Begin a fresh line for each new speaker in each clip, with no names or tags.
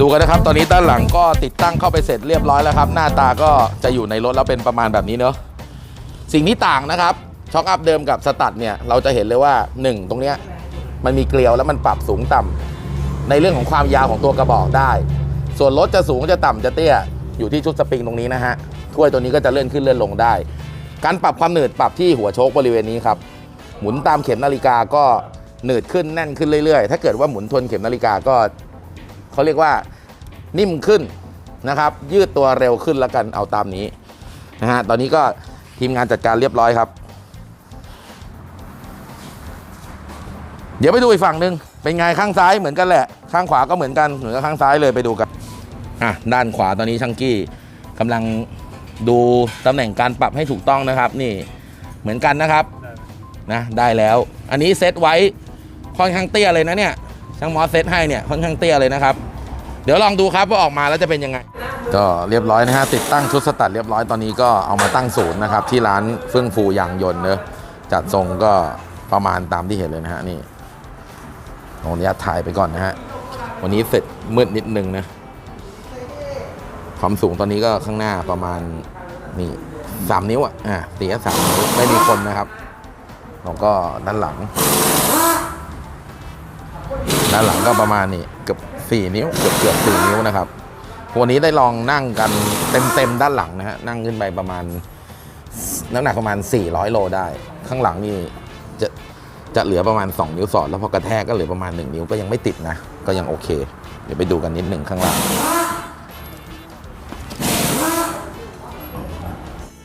ดูกันนะครับ ตอนนี้ด้านหลังก็ติดตั้งเข้าไปเสร็จเรียบร้อยแล้วครับ หน้าตาก็จะอยู่ในรถแล้วเป็นประมาณแบบนี้เนอะสิ่งที่ต่างนะครับช็อคอัพเดิมกับสตัดเนี่ยเราจะเห็นเลยว่า 1 ตรงเนี้ยมันมีเกลียวแล้วมันปรับสูงต่ำในเรื่องของความยาวของตัวกระบอกได้ ส่วนรถจะสูงจะต่ำจะเตี้ยอยู่ที่ชุดสปริงตรงนี้นะฮะถ้วยตัวนี้ก็จะเลื่อนขึ้นเลื่อนลงได้ การปรับความหนืดปรับที่หัวโชคบริเวณนี้ครับหมุนตามเข็มนาฬิกาก็หนืดขึ้นแน่นขึ้นเรื่อยๆ ถ้าเกิดว่าหมุนทวนเข็มนาฬิกาก็ เขาเรียกว่านิ่มขึ้นนะครับ ยืดตัวเร็วขึ้นแล้วกันเอาตามนี้นะฮะตอนนี้ก็ทีมงานจัดการเรียบร้อยครับ เดี๋ยวไปดูอีกฝั่งหนึ่งเป็นไงข้างซ้ายเหมือนกันแหละ ข้างขวาก็เหมือนกันเหมือนกับข้างซ้ายเลยไปดูกันอะด้านขวาตอนนี้ช่างกี้กำลังดูตำแหน่งการปรับให้ถูกต้องนะครับ นี่เหมือนกันนะครับนะได้แล้ว อันนี้เซตไว้ค่อนข้างเตี้ยเลยนะเนี่ย ช่างมอสเซตให้เนี่ยค่อนข้างเตี้ยเลยนะครับ เดี๋ยวลองดูครับว่าออกมาแล้วจะเป็นยังไง ก็เรียบร้อยนะฮะติดตั้งชุดสตัดเรียบร้อยตอนนี้ก็เอามาตั้งศูนย์นะครับที่ร้านเฟื่องฟูยางยนต์เนอะจัดทรงก็ประมาณตามที่เห็นเลยนะฮะนี่ขออนุญาตถ่ายไปก่อนนะฮะวันนี้เสร็จมืดนิดนึงนะความสูงตอนนี้ก็ข้างหน้าประมาณนี่สามนิ้วอะอะตีแค่สามนิ้วไม่มีคนนะครับแล้วก็ด้านหลัง ด้านหลังก็ประมาณนี้เกือบสี่นิ้วเกือบเกือบสี่นิ้วนะครับวันนี้ได้ลองนั่งกันเต็มเต็มๆด้านหลังนะฮะนั่งขึ้นไปประมาณน้ำหนักประมาณ 400 โลได้ ข้างหลังนี่จะจะเหลือประมาณ 2 นิ้วสอดแล้วพอกระแทกก็เหลือประมาณ 1 นิ้วก็ยังไม่ติดนะ ก็ยังโอเค เดี๋ยวไปดูกันนิดหนึ่งข้างหล่าง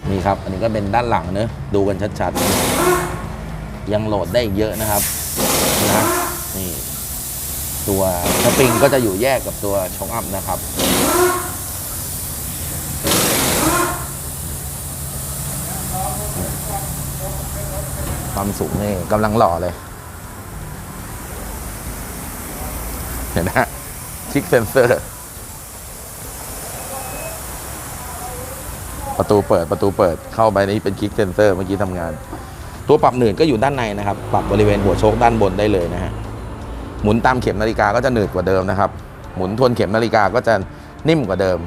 นี่ครับ อันนี้ก็เป็นด้านหลังเนอะดูกันชัดๆ ยังโหลดได้เยอะนะครับนะนี่ ตัวสปริงก็จะอยู่แยกกับตัวช็อคอัพนะครับ ความสูงนี่กำลังหล่อเลย เห็นนะฮะคลิกเซนเซอร์ ประตูเปิดประตูเปิดเข้าไปนี่เป็นคลิกเซนเซอร์เมื่อกี้ทำงาน ตัวปรับหนืดก็อยู่ด้านในนะครับ ปรับบริเวณหัวโชคด้านบนได้เลยนะฮะ หมุนตามเข็มนาฬิกาก็จะหนืดกว่าเดิมนะครับ หมุนทวนเข็มนาฬิกาก็จะนิ่มกว่าเดิม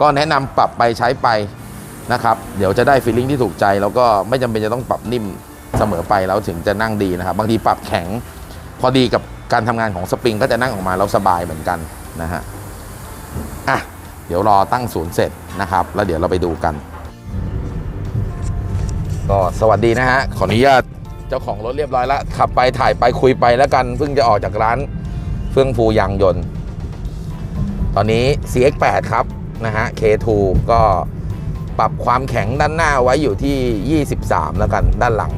ก็แนะนำปรับไปใช้ไปนะครับ เดี๋ยวจะได้ฟีลลิ่งที่ถูกใจ แล้วก็ไม่จำเป็นจะต้องปรับนิ่มเสมอไปแล้วถึงจะนั่งดีนะครับ บางทีปรับแข็งพอดีกับการทำงานของสปริงก็จะนั่งออกมาแล้วสบายเหมือนกันนะฮะอะเดี๋ยวรอตั้งศูนย์เสร็จนะครับ แล้วเดี๋ยวเราไปดูกัน ก็สวัสดีนะฮะขออนุญาต เจ้าของรถเรียบร้อยแล้วขับไปถ่ายไปคุยไปแล้วกันเพิ่งจะออกจากร้านเฟื่องฟูยางยนต์ ตอนนี้ CX8 ครับนะฮะ K2 ก็ปรับความแข็งด้านหน้าไว้อยู่ที่ 23 แล้วกัน ด้านหลัง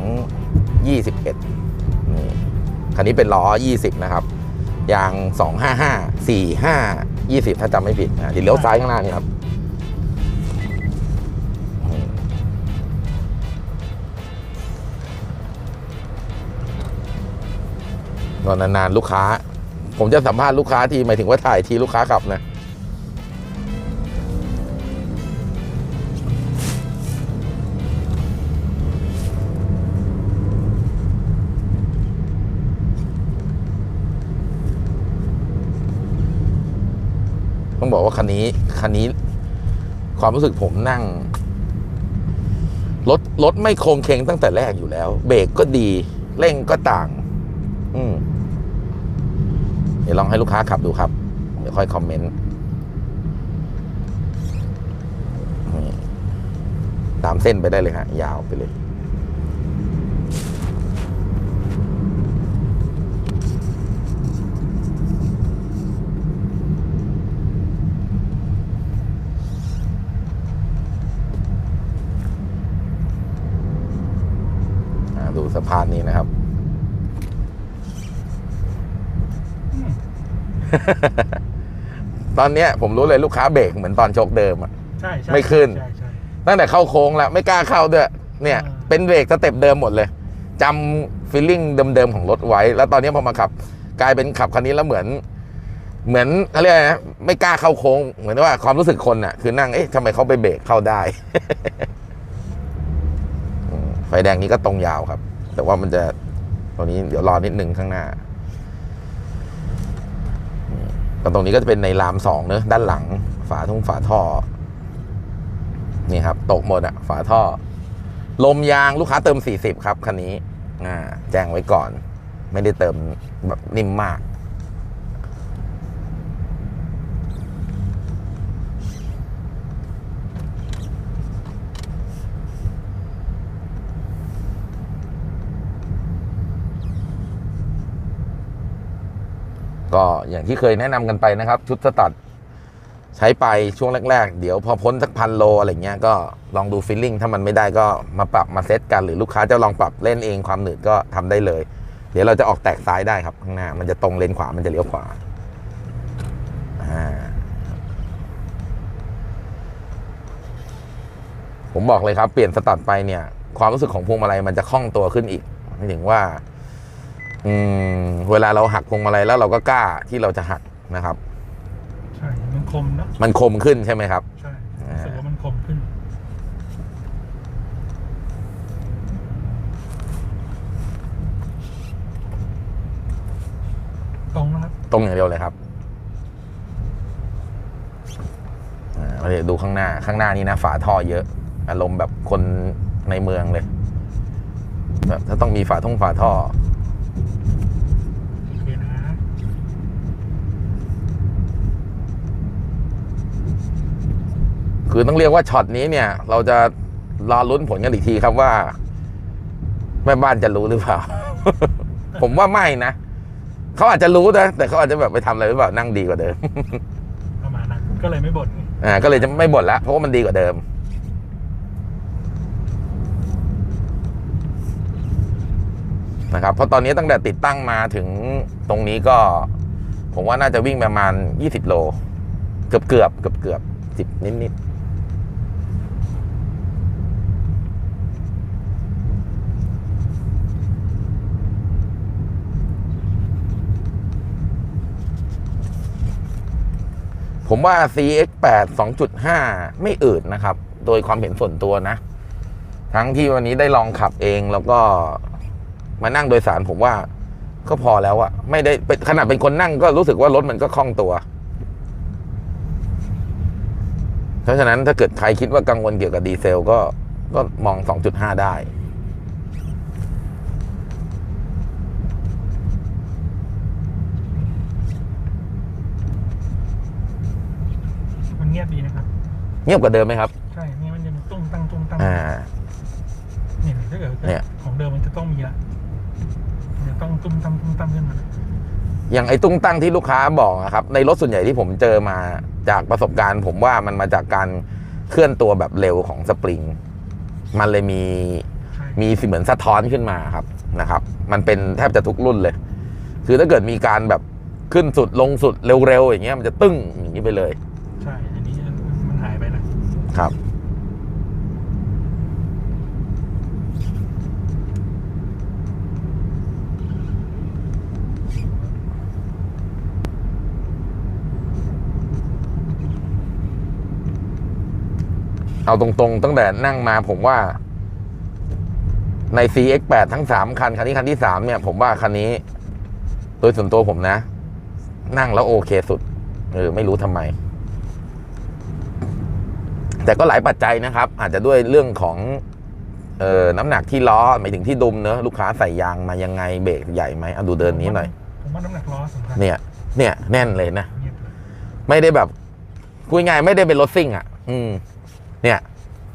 21นี่คันนี้เป็นล้อ 20 นะครับยาง 255 45 20 ถ้าจำไม่ผิดนะเดี๋ยวเลี้ยวซ้ายข้างหน้านี่ครับ ตอนนานๆลูกค้า ผมจะสัมภาษณ์ลูกค้าทีหมายถึงว่าถ่ายทีลูกค้าขับนะต้องบอกว่าคันนี้คันนี้ ความรู้สึกผมนั่งรถรถไม่โครงเคงตั้งแต่แรกอยู่แล้ว เบรกก็ดี เร่งก็ต่าง อืม ดี๋ยวลองให้ลูกค้าขับดูครับ เดี๋ยวค่อยคอมเมนต์ตามเส้นไปได้เลยฮะ ยาวไปเลยดูสะพานนี้นะครับ ตอนเนี้ยผมรู้เลยลูกค้าเบรกเหมือนตอนโชคเดิมอะ
ใช่ใช่
ไม่ขึ้น
ใช่ใช่
ตั้งแต่เข้าโค้งแล้วไม่กล้าเข้าด้วย เนี่ย
อ่า
เป็นเบรกสเต็ปเดิมหมดเลยจำฟีลลิ่งเดิมๆของรถไว้ แล้วตอนนี้พอมาขับ กลายเป็นขับคันนี้แล้วเหมือน เหมือนเขาเรียกอะไรนะไม่กล้าเข้าโค้ง เหมือนว่าความรู้สึกคนน่ะ คือนั่งเอ๊ะทำไมเขาไปเบรกเข้าได้อืมไฟแดงนี้ก็ตรงยาวครับ แต่ว่ามันจะตรงนี้เดี๋ยวรอนิดนึงข้างหน้า ก็ตรงนี้ก็จะเป็นในรามสองเนอะด้านหลัง ฝาทุ่งฝาท่อ นี่ครับ ตกหมดอะฝาท่อ ลมยางลูกค้าเติม 40 ครับคันนี้ อ่า แจ้งไว้ก่อน ไม่ได้เติมแบบนิ่มมาก ก็อย่างที่เคยแนะนำกันไปนะครับ ชุดสตัดใช้ไปช่วงแรก ๆ เดี๋ยวพอพ้นสักพันโลอะไรเงี้ยก็ลองดูฟีลลิ่งถ้ามันไม่ได้ก็มาปรับมาเซตกัน หรือลูกค้าจะลองปรับเล่นเองความหนืดก็ทำได้เลย เดี๋ยวเราจะออกแตกซ้ายได้ครับข้างหน้า มันจะตรงเลนขวามันจะเลี้ยวขวาอ่าผมบอกเลยครับ เปลี่ยนสตัดไปเนี่ย ความรู้สึกของพวงมาลัยมันจะคล่องตัวขึ้นอีกหมายถึงว่า อืมเวลาเราหักพวงมาลัยแล้วเราก็กล้าที่เราจะหักนะครับ
ใช่ มันคมเนอะ
มันคมขึ้นใช่ไหมครับ
ใช่
อ่า
รู้สึกว่ามันคมขึ้น ตรงนะครับ
ตรงอย่างเดียวเลยครับอ่าเราจะดูข้างหน้าข้างหน้านี่นะฝาท่อเยอะ อารมณ์แบบคนในเมืองเลย แบบถ้าต้องมีฝาท่องฝาท่อ
โอเคนะ
คือต้องเรียกว่าช็อตนี้เนี่ย เราจะรอลุ้นผลกันอีกทีครับว่าแม่บ้านจะรู้หรือเปล่า ผมว่าไม่นะเขาอาจจะรู้นะแต่เขาอาจจะแบบไปทำอะไรหรือเปล่านั่งดีกว่าเดิม
ประมาณนั้นก็เลยไม่บ่นไง
อ่าก็เลยจะไม่บ่นละเพราะว่ามันดีกว่าเดิมนะครับเพราะตอนนี้ตั้งแต่ติดตั้งมาถึงตรงนี้ก็ ผมว่าน่าจะวิ่งประมาณ 20 โล เกือบเกือบเกือบเกือบสิบนิดนิด ผมว่า CX8 2.5 ไม่อืดนะครับ โดยความเห็นส่วนตัวนะ ทั้งที่วันนี้ได้ลองขับเองแล้วก็มานั่งโดยสารผมว่าก็พอแล้วอะไม่ได้เป็นขนาดเป็นคนนั่งก็รู้สึกว่ารถมันก็คล่องตัว เพราะฉะนั้นถ้าเกิดใครคิดว่ากังวลเกี่ยวกับดีเซลก็ก็มอง 2.5 ได้
มันเงียบดีนะครับ
เงียบกว่าเดิมไหมครับ
ใช่ นี่มันจะมีตุ้งตั้งตุ้งตั้ง
อ่า
เนี่ยถ้าเกิด
เนี่ย
ของเดิมมันจะต้องมีละมันจะต้องตุ้มตั้มตุ้มตั้มขึ้นมา
อย่างไอ้ตุ้งตั้งที่ลูกค้าบอกอะครับ ในรถส่วนใหญ่ที่ผมเจอมาจากประสบการณ์ ผมว่ามันมาจากการเคลื่อนตัวแบบเร็วของสปริง มันเลยมี
ใช่
มีเหมือนสะท้อนขึ้นมาครับนะครับ มันเป็นแทบจะทุกรุ่นเลย คือถ้าเกิดมีการแบบขึ้นสุดลงสุดเร็วๆอย่างเงี้ยมันจะตึ้งอย่างนี้ไปเลย
ใช่ อันนี้มันหายไป นะครับ
เอาตรงๆ ตั้งแต่นั่งมาผมว่าใน CX8 ทั้ง 3 คัน คันนี้คันที่ 3 เนี่ย ผมว่าคันนี้ โดยส่วนตัวผมนะ นั่งแล้วโอเคสุด เออ ไม่รู้ทำไม แต่ก็หลายปัจจัยนะครับ อาจจะด้วยเรื่องของเอ่อน้ำหนักที่ล้อหมายถึงที่ดุมเนอะลูกค้าใส่ยางมายังไงเบรกใหญ่ไหมเอาดูเดินนี้หน่อย
ผมว่าน้ำหนักล้อสำคัญ
เนี่ยเนี่ยแน่นเลยนะ
เงียบเลย
ไม่ได้แบบพูดง่ายๆไม่ได้เป็นรถซิ่งอะ อืม เนี่ย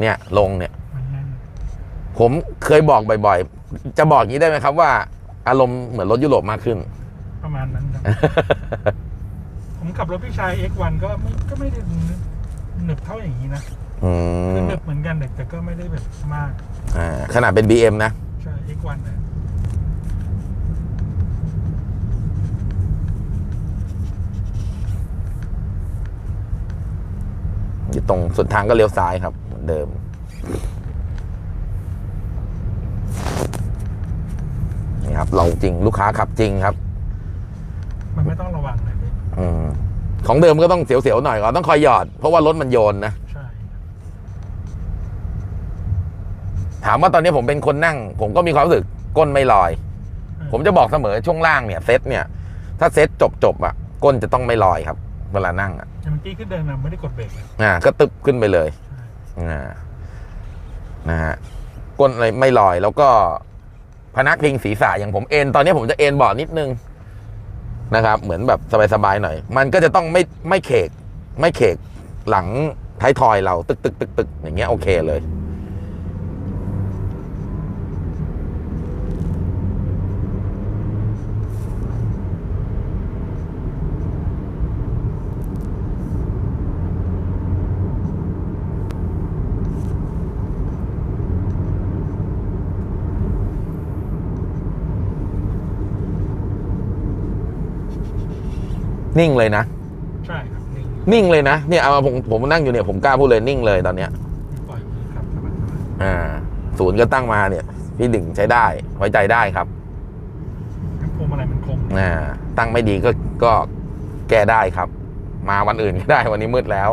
เนี่ยลงเนี่ย
มันแน่น
ผมเคยบอกบ่อยๆ จะบอกอย่างนี้ได้ไหมครับว่า อารมณ์เหมือนรถยุโรปมากขึ้น
ประมาณนั้นครับ ผมขับรถพี่ชาย X1 ก็ไม่ก็ไม่ได้ หนึบเท่าอย่างนี้นะ
อื
คือ
ม
หนึบเหมือนกันแต่แต่ก็ไม่ได้แบบมาก
อ่าขนาดเป็น BM นะ
ใช่ X1 นะ
อยู่ตรงสุดทางก็เลี้ยวซ้ายครับเหมือนเดิม นี่ครับ เราจริงลูกค้าขับจริงครับ
มันไม่ต้องระวังเลยพี่
อืม ของเดิมก็ต้องเสียวๆหน่อยก่อนต้องคอยหยอด เพราะว่ารถมันโยนนะ
ใช่
ถามว่าตอนนี้ผมเป็นคนนั่ง ผมก็มีความรู้สึกก้นไม่ลอย
เออ
ผมจะบอกเสมอช่วงล่างเนี่ยเซ็ตเนี่ย ถ้าเซ็ตจบจบๆอะก้นจะต้องไม่ลอยครับ เวลานั่งอะ
อย่างเมื่อกี้ขึ้นเดินมาไม่ได้กดเบรกเลย
อ่า ก็ตึบขึ้นไปเลยอ่านะฮะก้นอะไรไม่ลอยแล้วก็พนักพิงศีรษะอย่างผมเอนตอนนี้ผมจะเอนเบาะนิดนึง นะครับ เหมือนแบบสบายๆหน่อย มันก็จะต้องไม่ไม่เขกไม่เขกหลังท้ายทอยเราตึกตึกตึกตึกอย่างเงี้ยโอเคเลย นิ่งเลยนะ
ใช่ครับนี่
นิ่งเลยนะเนี่ยเอามาผมผมนั่งอยู่เนี่ยผมกล้าพูดเลยนิ่งเลยตอนเนี้ย
ปล่อยมือครับสบายสบาย
อ่าศูนย์ก็ตั้งมาเนี่ย พี่ดึงใช้ได้ไว้ใจได้ครับ
งั้นพวงมาลัยมันคง
อ่าตั้งไม่ดีก็ก็แก้ได้ครับ มาวันอื่นก็ได้วันนี้มืดแล้ว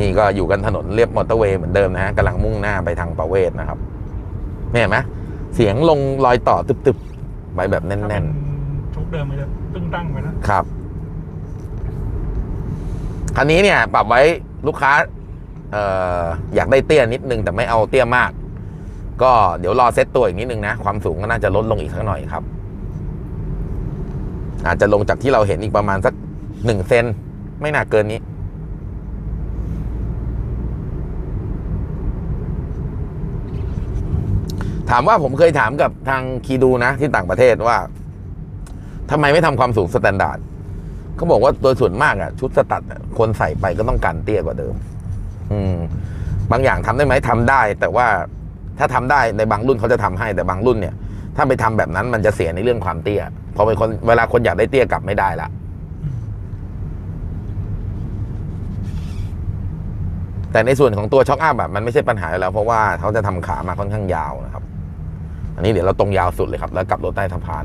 นี่ก็อยู่กันถนนเรียบมอเตอร์เวย์เหมือนเดิมนะฮะกำลังมุ่งหน้าไปทางประเวศนะครับเนี่ยเห็นไหมเสียงลงรอยต่อตึบๆไปแบบแถ้าน่
เป็นน ชุกเดิมมันจะตึ้งตั้งไปนะ
ครับ คันนี้เนี่ย ปรับไว้ลูกค้า เอ่ออยากได้เตี้ยนิดนึง แต่ไม่เอาเตี้ยมาก ก็เดี๋ยวรอเซตตัวอีกนิดนึงนะ ความสูงก็น่าจะลดลงอีกสักหน่อยครับ อาจจะลงจากที่เราเห็นอีกประมาณสักหนึ่งเซนไม่น่าเกินนี้ถามว่าผมเคยถามกับทางคีดูนะที่ต่างประเทศว่า ทำไมไม่ทำความสูงสแตนดาร์ดเขาบอกว่าโดยส่วนมากอะชุดสตัดอะคนใส่ไปก็ต้องการเตี้ยกว่าเดิม อืม บางอย่างทำได้ไหมทำได้ แต่ว่าถ้าทำได้ในบางรุ่นเขาจะทำให้แต่บางรุ่นเนี่ย ถ้าไปทำแบบนั้นมันจะเสียในเรื่องความเตี้ยพอเป็นคนเวลาคนอยากได้เตี้ยกลับไม่ได้ละแต่ในส่วนของตัวช็อคอัพแบบมันไม่ใช่ปัญหาแล้ว เพราะว่าเขาจะทำขามาค่อนข้างยาวนะครับ อันนี้เดี๋ยวเราตรงยาวสุดเลยครับ แล้วกลับรถใต้สะพาน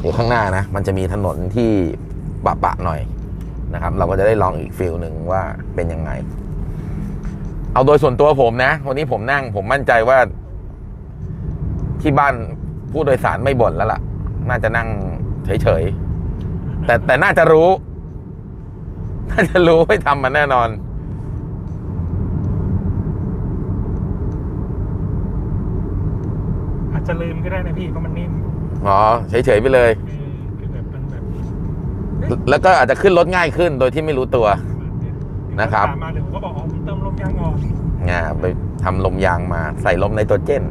เดี๋ยวข้างหน้านะ มันจะมีถนนที่ปะปะหน่อยนะครับ เราก็จะได้ลองอีกฟิลหนึ่งว่าเป็นยังไง เอาโดยส่วนตัวผมนะ วันนี้ผมนั่ง ผมมั่นใจว่า ที่บ้านผู้โดยสารไม่บ่นแล้วล่ะ น่าจะนั่งเฉยๆ แต่แต่น่าจะรู้ น่าจะรู้ให้ทำมันแน่นอน
อาจจะลืมก็ได้นะพี่เพราะมันนิ่ม
อ๋อเฉยๆไปเลย
คือคือแบบมันแบบ
แล้วก็อาจจะขึ้นรถง่ายขึ้นโดยที่ไม่รู้ตัว นะครับ
ถามมาเดี๋ยวผมก็บอกอ๋อผมเติมลมยางอ่อน
อ่าไปทำลมยางมาใส่ลมไนโตรเจน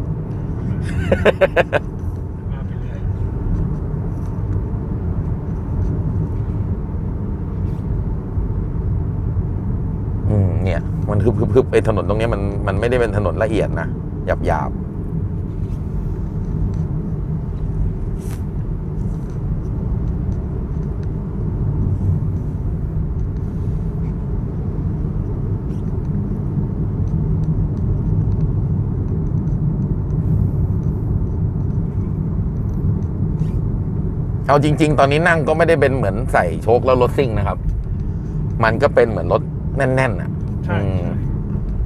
มาไปเรื่อย
อืมเนี่ย มันฮึบฮึบฮึบไอ้ถนนตรงเนี้ยมันมันไม่ได้เป็นถนนละเอียดนะหยาบหยาบ เอาจริง ๆ ตอนนี้นั่งก็ไม่ได้เป็นเหมือนใส่โชคแล้วรถซิ่งนะครับ มันก็เป็นเหมือนรถแน่นๆอะ
ใช่
อืม
ใช่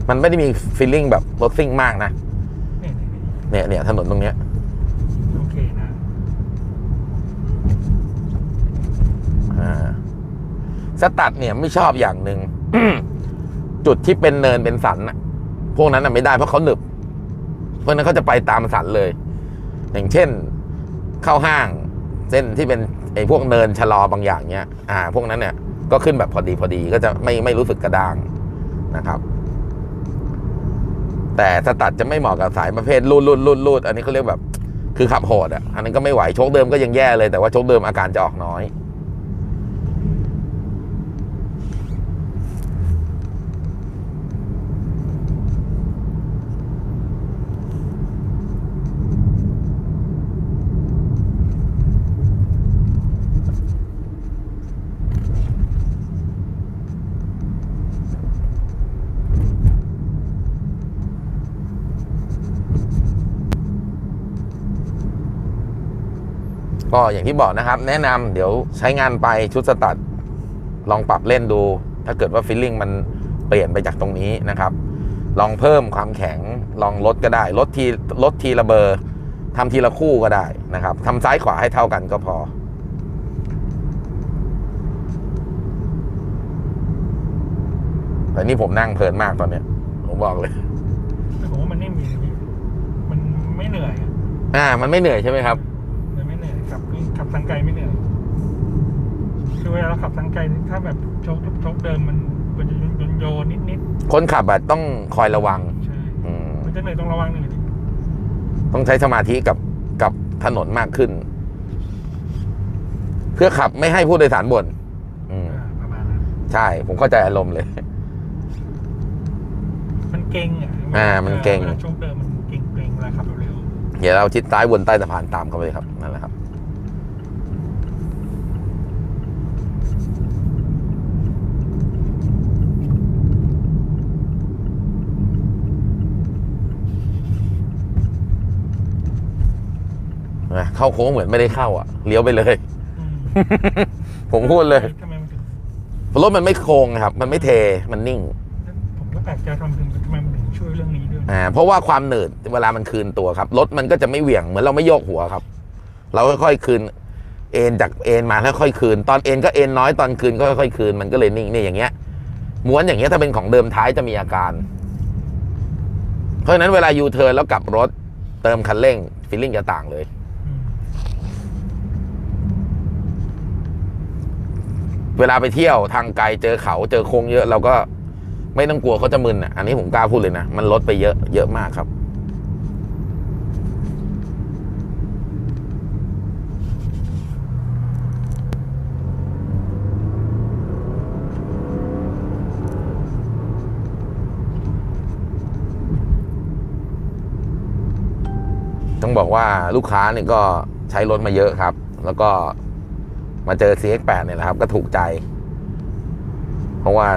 มันไม่ได้มีฟีลลิ่งแบบรถซิ่งมากนะ
นี่นี่นี่
เนี่ยเนี่ยถนนตรงเนี้ย
โอเคนะ
อ่าสตัดเนี่ยไม่ชอบอย่างหนึ่งจุดที่เป็นเนินเป็นสันน่ะพวกนั้นน่ะไม่ได้เพราะเขาหนึบ เพราะฉะนั้นเขาจะไปตามสันเลย อย่างเช่น เข้าห้าง เส้นที่เป็นไอ้พวกเนินชะลอบางอย่างเนี้ยอ่าพวกนั้นเนี่ยก็ขึ้นแบบพอดีพอดีก็จะไม่ไม่รู้สึกกระด้างนะครับ แต่สตัดจะไม่เหมาะกับสายประเภทรูดรูดรูดรูดอันนี้เขาเรียกแบบ คือขับโหดอะอันนั้นก็ไม่ไหวโชคเดิมก็ยังแย่เลยแต่ว่าโชคเดิมอาการจะออกน้อย ก็อย่างที่บอกนะครับ แนะนำเดี๋ยวใช้งานไปชุดสตัดลองปรับเล่นดู ถ้าเกิดว่าฟีลลิ่งมันเปลี่ยนไปจากตรงนี้นะครับ ลองเพิ่มความแข็งลองลดก็ได้ลดทีลดทีละเบอร์ทำทีละคู่ก็ได้นะครับทำซ้ายขวาให้เท่ากันก็พอแต่นี่ผมนั่งเพลินมากตอนเนี้ย ผมบอกเลย
แต่ผมว่ามันนิ่มดีนะพี่มันไม่เหนื่อยอะ
อ่า มันไม่เหนื่อยใช่ไหมครับ
มันไม่เหนื่อย ขับขับทางไกลไม่เหนื่อยคือเวลาเราขับทางไกลถ้าแบบโชคโชคเดิมมันมันจะโยนโยนนิดนิด
คนขับอะต้องคอยระวัง
ๆใช่
อืม
มันจะเหนื่อยต้องระวังหนึ่ง
ต้องใช้สมาธิกับกับถนนมากขึ้น เพื่อขับไม่ให้ผู้โดยสารบ่นอืม
ประมาณนั้น
ใช่ ผมเข้าใจอารมณ์เลย
มันเก่งอะ
อ่า มันเกร็ง
วลาโชคเดิมมันเก่งเกรงเวลาขับเร็ว
เดี๋ยวเราชิดซ้ายวนใต้สะพานตามเขาไปเลยครับ นั่นแหละครับนะเข้าโค้งเหมือนไม่ได้เข้าอะเลี้ยวไปเลย
ๆอืม
ผมพูดเลย
ทำไมมันถึง
รถมันไม่โค้งครับ มันไม่เทมันนิ่ง
ผมก็แปลกใจทำถึงทำไมมันถึงช่วยเรื่องนี้ด้วย
อ่าเพราะว่าความหนืดเวลามันคืนตัวครับรถมันก็จะไม่เหวี่ยงเหมือนเราไม่โยกหัวครับ เราค่อยๆคืน เอ็นจากเอ็นมาค่อยๆคืน ตอนเอ็นก็เอ็นน้อยตอนคืนก็ค่อยๆคืนมันก็เลยนิ่งเนี่ยอย่างเงี้ยม้วนอย่างเงี้ยถ้าเป็นของเดิมท้ายจะมีอาการ เพราะฉะนั้นเวลายูเทิร์นแล้วกลับรถเติมคันเร่งฟีลลิ่งจะต่างเลย
อืม
เวลาไปเที่ยวทางไกลเจอเขาเจอโค้งเยอะเราก็ไม่ต้องกลัวเขาจะมึนอะ อันนี้ผมกล้าพูดเลยนะ มันลดไปเยอะเยอะมากครับ ต้องบอกว่าลูกค้าเนี่ยก็ใช้รถมาเยอะครับ แล้วก็ มาเจอ CX8 เนี่ยแหละครับ ก็ถูกใจ เพราะว่า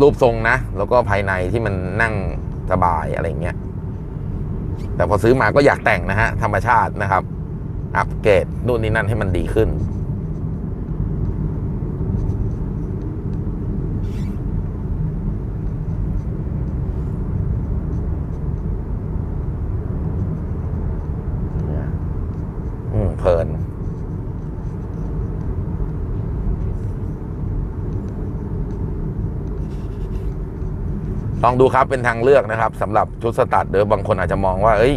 รูปทรงนะ แล้วก็ภายในที่มันนั่งสบายอะไรเงี้ย แต่พอซื้อมาก็อยากแต่งนะฮะ ธรรมชาตินะครับ อัปเกรดนู่นนี่นั่นให้มันดีขึ้น อืมเพลิน ล องดูครับเป็นทางเลือกนะครับสำหรับชุดสตัดเดี๋ยวบางคนอาจจะมองว่า เอ้ย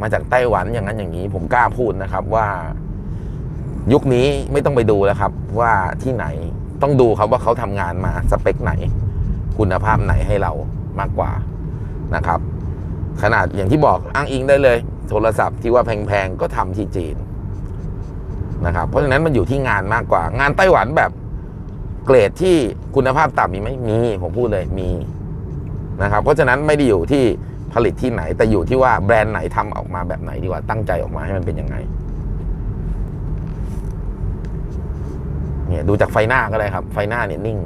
มาจากไต้หวันอย่างนั้นอย่างนี้ ผมกล้าพูดนะครับว่า ยุคนี้ไม่ต้องไปดูแล้วครับ ว่าที่ไหนต้องดูครับว่าเขาทำงานมาสเปคไหน คุณภาพไหนให้เรามากกว่านะครับ ขนาดอย่างที่บอกอ้างอิงได้เลย โทรศัพท์ที่ว่าแพงๆก็ทำที่จีนนะครับ เพราะฉะนั้นมันอยู่ที่งานมากกว่า งานไต้หวันแบบเกรดที่คุณภาพต่ำมีไหมมีผมพูดเลยมี นะครับเพราะฉะนั้นไม่ได้อยู่ที่ผลิตที่ไหน แต่อยู่ที่ว่าแบรนด์ไหนทำออกมาแบบไหนดีกว่าตั้งใจออกมาให้มันเป็นยังไงเนี่ยดูจากไฟหน้าก็ได้ครับ ไฟหน้าเนี่ยนิ่ง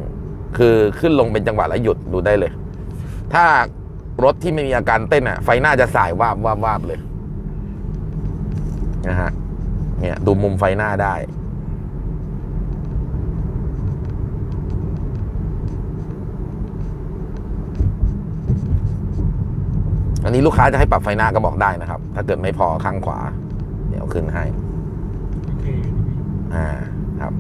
คือขึ้นลงเป็นจังหวะแล้วหยุดดูได้เลย ถ้ารถที่ไม่มีอาการเต้นอะ ไฟหน้าจะสายวาบวาบวาบเลยนะฮะเนี่ยดูมุมไฟหน้าได้ อันนี้ลูกค้าจะให้ปรับไฟหน้าก็บอกได้นะครับ ถ้าเกิดไม่พอข้างขวา เดี๋ยวขึ้นให้
โอเคอยู่ดีพี่
อ่าครับ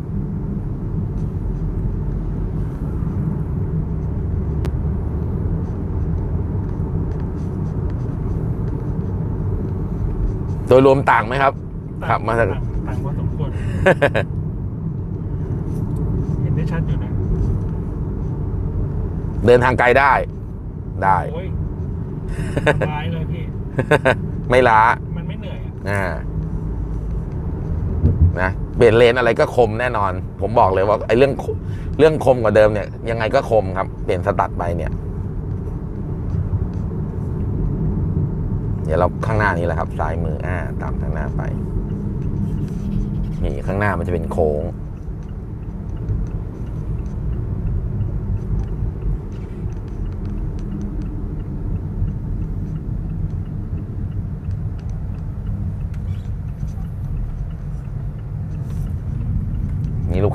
โดยรวมต่างไหมครับครับมา
ต่างต่างพอสมควรเห็นได้ชัดอยู่นะ
เดินทางไกลได้ ได้
โอ้ยสบายเลยพี่
ไม่ล้า
มันไม่เหนื่อยอะ
อ่านะเปลี่ยนเลนอะไรก็คมแน่นอน ผมบอกเลยว่าไอ้เรื่องเรื่องคมกว่าเดิมเนี่ยยังไงก็คมครับเปลี่ยนสตัดไปเนี่ย เดี๋ยวเราข้างหน้านี้แหละครับซ้ายมืออ่าตามข้างหน้าไป นี่ข้างหน้ามันจะเป็นโค้ง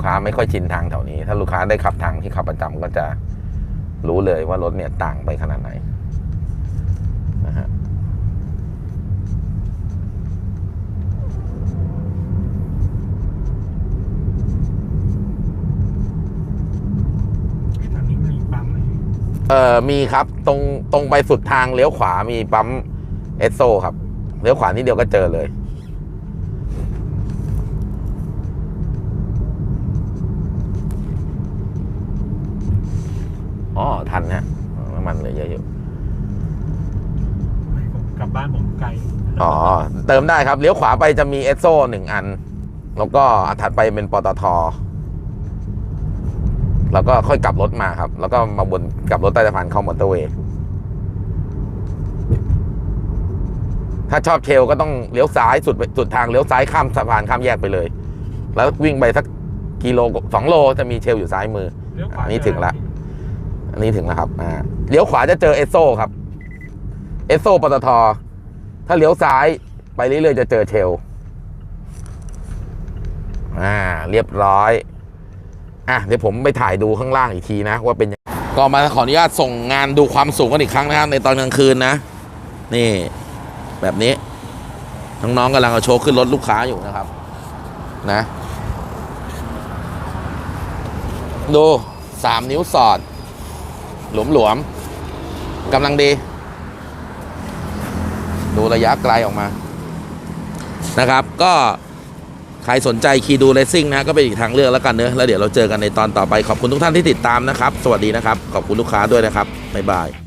ค้าไม่ค่อยชินทางแถวนี้ ถ้าลูกค้าได้ขับทางที่ขับประจำก็จะรู้เลยว่ารถเนี่ยต่างไปขนาดไหนนะฮะ
ที่ทางนี้มีปั๊มไหม
เอ่อมีครับตรงตรงไปสุดทางเลี้ยวขวามีปั๊มเอสโซครับเลี้ยวขวานิดเดียวก็เจอเลย อ๋อ ทันฮะน้ำมันเหลือเยอะอยู่
ไม่ผมกลับบ้านผมไกล
อ๋อ เติมได้ครับ เลี้ยวขวาไปจะมีเอสโซหนึ่งอัน แล้วก็ถัดไปเป็นปตท แล้วก็ค่อยกลับรถมาครับ แล้วก็มาบนกลับรถใต้สะพานเข้ามอเตอร์เวย์ถ้าชอบเชลก็ต้องเลี้ยวซ้ายสุดสุดทางเลี้ยวซ้ายข้ามสะพานข้ามแยกไปเลย แล้ววิ่งไปสักกิโลสองโลจะมีเชลอยู่ซ้ายมือ
เลี้ยวขวา
อันนี้ถึงละอันนี้ถึงแล้วครับอ่าเลี้ยวขวาจะเจอเอสโซครับ เอสโซปตท ถ้าเลี้ยวซ้าย ไปเรื่อยๆจะเจอเชลอ่าเรียบร้อย อะเดี๋ยวผมไปถ่ายดูข้างล่างอีกทีนะ ว่าเป็นยังก็มาขออนุญาตส่งงานดูความสูงกันอีกครั้งนะครับในตอนกลางคืนนะ นี่ แบบนี้น้องๆกำลังเอาโชว์ขึ้นรถลูกค้าอยู่นะครับ นะ ดูสามนิ้วสอด หลวมๆกำลังดี ดูระยะไกลออกมา นะครับ ก็ใครสนใจคีดูเลสซิ่งนะก็เป็นอีกทางเลือกแล้วกันเนอะแล้วเดี๋ยวเราเจอกันในตอนต่อไปขอบคุณทุกท่านที่ติดตามนะครับ สวัสดีนะครับ ขอบคุณลูกค้าด้วยนะครับบ๊ายบาย